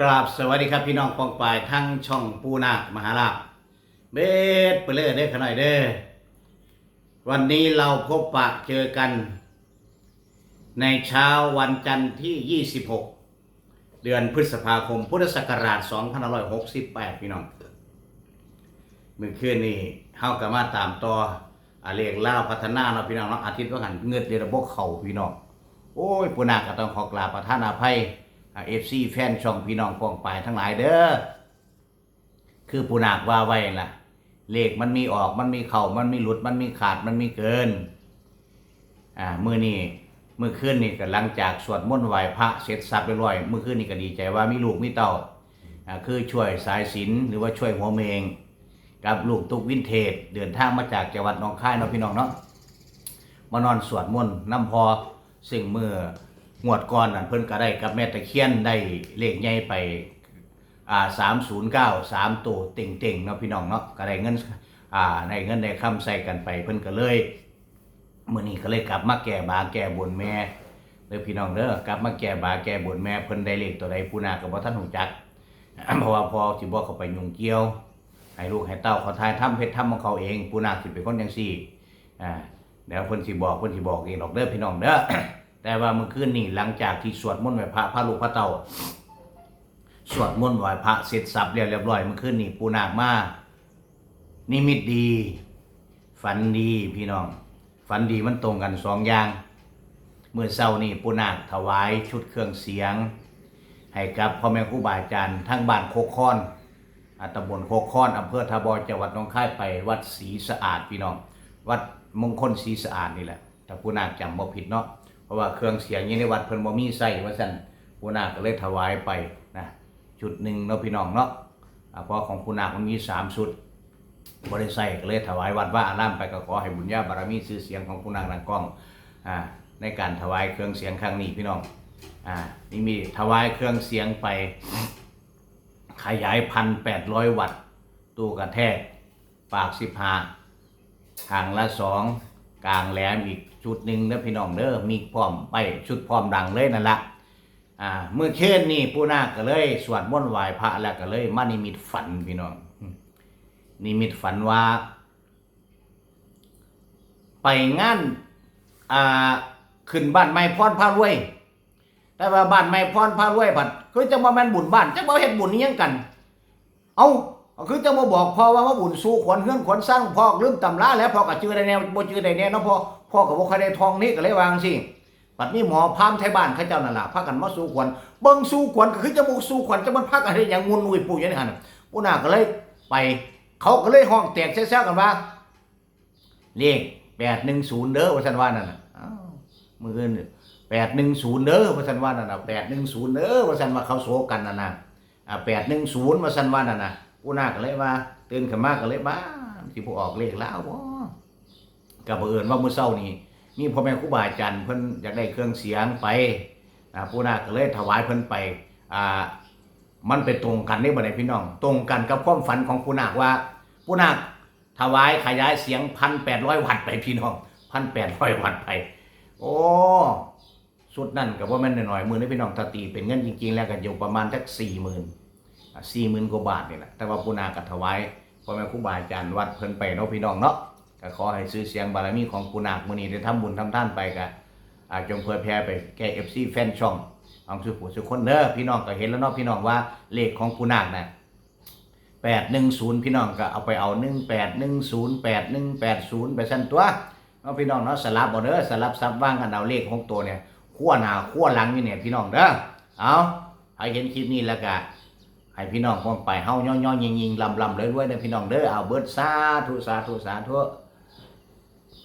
กราบสวัสดีครับพี่น้องปองปายทั้งช่องปูนามหาลาภเบ็ดไปเลยเด้อขน่อยเด้อวันนี้เราพบปะเจอกัน ในเช้าวันจันทร์ที่ 26 เดือนพฤษภาคม พุทธศักราช 2568 พี่น้องเมื่อคืนนี้เฮากับมาตามต่ออาเรียกล่าพัฒนาเนาะพี่น้องเนาะอาทิตย์ว่าหันเงินเดือนระบบเข่าพี่น้องโอ้ยปูนาคก็ต้องขอกราบประทานอภัย เอฟซีแฟนช่องพี่น้องกองปลายทั้งหลายเด้อคือปูนาคว่าไว้ล่ะ เลขมันมีออกมันมีเข่ามันมีหลุดมันมีขาดมันมีเกินอ่ามือนี้มือคืนนี่ก็หลังจากสวดมนต์ไหว้พระเสร็จสับเรียบร้อยมือคืนนี่ก็ดีใจว่ามีลูกมีเต่าอ่าคือช่วยสายศิลหรือว่าช่วยหัวเมง กับลูกตุกวินเทจเดินทางมาจากจังหวัดหนองคายเนาะพี่น้องเนาะมานอนสวดมนต์น้ำพอซึ่งเมื่อ งวดก่อนนั่นเพิ่นก็ได้กับแม่ตะเคียนได้เลขใหญ่ไปอ่าสามศูนย์เก้าสามตัวเต่งเต่งๆเนาะพี่น้องเนาะก็ได้เงินอ่าได้เงินได้คำใส่กันไปเพิ่นก็เลยมื้อนี้ก็เลยกลับมาแก้บาแก้บนแม่เด้อพี่น้องเด้อกลับมาแก้บาแก้บนแม่เพิ่นได้เลขตัวใดผู้นาก็บ่ทันฮู้จักเพราะว่าพอสิบ่เข้าไปยุ่งเกี่ยวให้ลูกให้เต้าเขาทายทำเพชรทำของเขาเองผู้นาสิเป็นคนจังซี่อ่าเดี๋ยวเพิ่นสิบอกเพิ่นสิบอกเองดอกเด้อพี่น้องเด้อ แต่ว่าเมื่อคืนนี้หลังจากที่สวดมนต์ไหว้พระพระลูกพระเต่าสวดมนต์ไหว้พระเสร็จสับเรียบร้อยเมื่อคืนนี้ปูนาคมานิมิตดี ฝันดีพี่น้อง ฝันดีมันตรงกันสองอย่างเมื่อเช้านี่ปูนาคถวายชุดเครื่องเสียง ให้กับพ่อแม่ครูบาอาจารย์ทั้งบ้านโคกคอนอ่าตบลโคกคอนอำเภอทาบอยจังหวัดหนองคายไปวัดศรีสะอาดพี่น้อง วัดมงคลศรีสะอาดนี่แหละถ้าผู้นาคจำบ่ผิดเนาะ ราะว่าเครื่องเสียงยู่ในวัดเพิ่นบ่มีใส่ว่าซั่นผู้นาคก็เลยถวายไปนะชุดหนึ่งเนาะพี่น้องเนาะเพราะของผู้นาคมันมีสามชุดบ่ได้ใส่ก็เลยถวายวัดว่าอารามไปก็ขอให้บุญญาบารมีชื่อเสียงของผู้นาคนังกล้องอ่าในการถวายเครื่องเสียงครั้งนี้พี่น้องอ่านี่มีถวายเครื่องเสียงไป ขยายพันแปดร้อยวัตต์ตู้กระแทก ปากสิบห้าทางละสอง กลางแหลมอีกชุดหนึ่งเด้อพี่น้องเด้อมีพร้อมไปชุดพร้อมดังเลยนั่นละอ่าเมื่อเช่นนี่ปู่นาก็เลย สวดมนต์ไหว้พระแล้วก็เลยมานิมิตฝันพี่น้องมนิมิตฝันว่า ไปงานอ่าขึ้นบ้านไม้พรพารวย แต่ว่าบ้านไม้พรพารวยผัดคือจะมาแม่นบุญบ้านจะมาเฮ็ดบุญนี้ยังกัน เอา คือจะมาบอกพ่อว่าว่าบุญสู้ขวัญเฮือนขวัญสร้างพ่อลืมตำราแล้วพ่อก็จื้อได้แน่บ่จื้อได้แน่เนาะพ่อพ่อก็บ่ค่อยได้ทองนี้ก็เลยวางสิบัดนี้หมอพามไทยบ้านเขาเจ้านั่นล่ะพากันมาสู้ขวัญเบิ่งสู้ขวัญก็คือจะบ่สู้ขวัญจะมันพากันเฮ็ดหยังงุนงุยปู่อยู่ในหั่นปู่นาก็เลยไป เขาก็เลยห้องแตกแซ่ๆกันว่าเลข810เด้อว่าซั่นว่านั่นน่ะอ้าวมื้ออื่น810เด้อว่าซั่นว่านั่นน่ะ810เด้อว่าซั่นว่าเขาโซกันนั่นน่ะอ่า810ว่าซั่นว่านั่นน่ะ ผู้นาก็เลยว่าตื่นขึ้นมาก็เลยบ้าสิบ่ออกเลขแล้วบ่ก็บังเอิญว่ามื้อเช้านี้มีพ่อแม่ครูบาอาจารย์เพิ่นอยากได้เครื่องเสียงไปอ่าผู้นาก็เลยถวายเพิ่นไปอ่ามันไปตรงกันได้บ่ได้พี่น้อง ตรงกันกับความฝันของผู้นาคว่าผู้นาคถวายขยายเสียง1,800วัตต์ไปพี่น้อง1,800วัตต์ไป โอ้สุดนั่นก็บ่แม่นน้อยๆมื้อนี้พี่น้องถ้าตีเป็นเงินจริงๆ แล้วก็อยู่ประมาณสัก40,000 สี่หมื่นกว่าบาทนี่แหละแต่ว่าปูนากัถวายพ่อแม่ครูบาอาจารย์วัดเพิ่นไปเนาะพี่น้องเนาะก็ขอให้ซื้อเสียงบารมีของปูนาคมื้อนี้ได้ทำบุญทำท่านไปก็อาจงเผยแพร่ไปแก่ FC แฟนช่องของสุขุสุคนเด้อพี่น้องก็เห็นแล้วเนาะพี่น้องว่าเลขของปูนาคน่ะ810พี่น้องก็เอาไปเอา1810 8180ไปซั่นตัวเนาะพี่น้องเนาะสลับบ่เด้อสลับซับว่างกันเอาเลขของตัวเนี่ยขั้วหน้าขั้วหลังนี่เนี่ยพี่น้องเด้อเอาให้เห็นคลิปนี้แล้วก็ ให้พี่น้องพ้องไปเฮาย่อๆยิงๆลำๆเลยด้วยๆนะพี่น้องเด้อเอาเบิดสาธุสาธุสาธุ